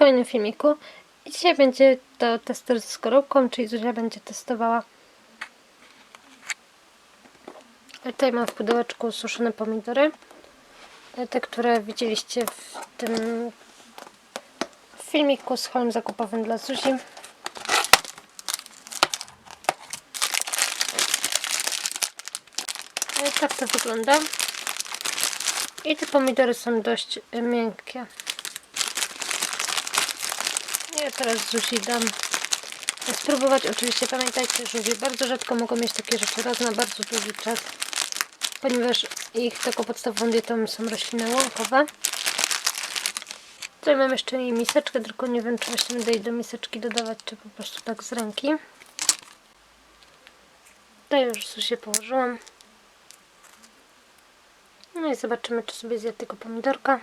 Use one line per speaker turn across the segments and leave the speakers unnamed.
kolejnym filmiku. I dzisiaj będzie to tester z skorupką, czyli Zuzia będzie testowała. Tutaj mam w pudełeczku suszone pomidory. Te, które widzieliście w tym filmiku z holem zakupowym dla Zuzi. E, Tak to wygląda. I te pomidory są dość e, miękkie. Ja teraz Zuzi dam spróbować. Oczywiście pamiętajcie, że bardzo rzadko mogą mieć takie rzeczy raz na bardzo długi czas, ponieważ ich taką podstawową dietą są rośliny łąkowe. Tutaj mam jeszcze jej miseczkę, tylko nie wiem, czy właśnie będę jej do miseczki dodawać, czy po prostu tak z ręki. Tutaj już Zuzię położyłam. No i zobaczymy, czy sobie zje tego pomidorka.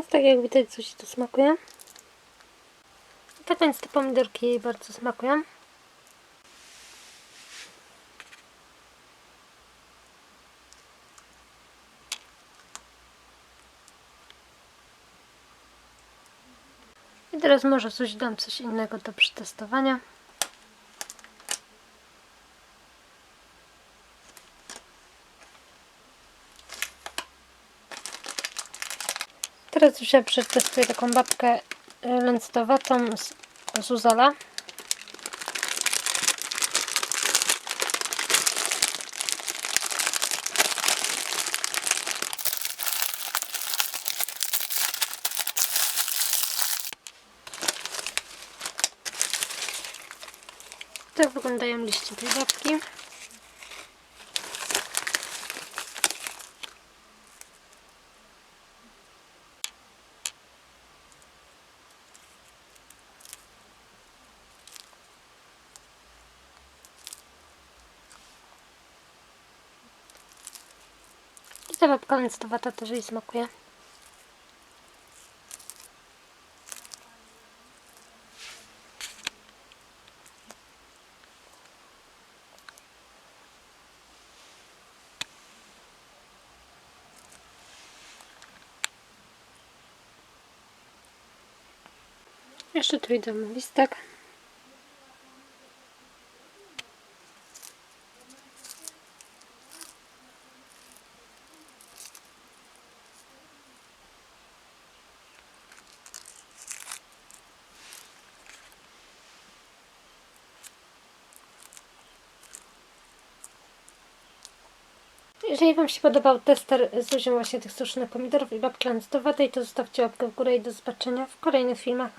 Więc tak jak widać, coś to smakuje. Tak więc te pomidorki jej bardzo smakują. I teraz może coś dam coś innego do przetestowania. Teraz już ja przetestuję taką babkę y, lęctowatą z, z Uzala. Tak wyglądają liście tej babki. I ta babka lęctowata też jej smakuje. Jeszcze tu idę listek. Jeżeli Wam się podobał tester z użyciem właśnie tych suszonych pomidorów i babki lanctowatej, to zostawcie łapkę w górę i do zobaczenia w kolejnych filmach.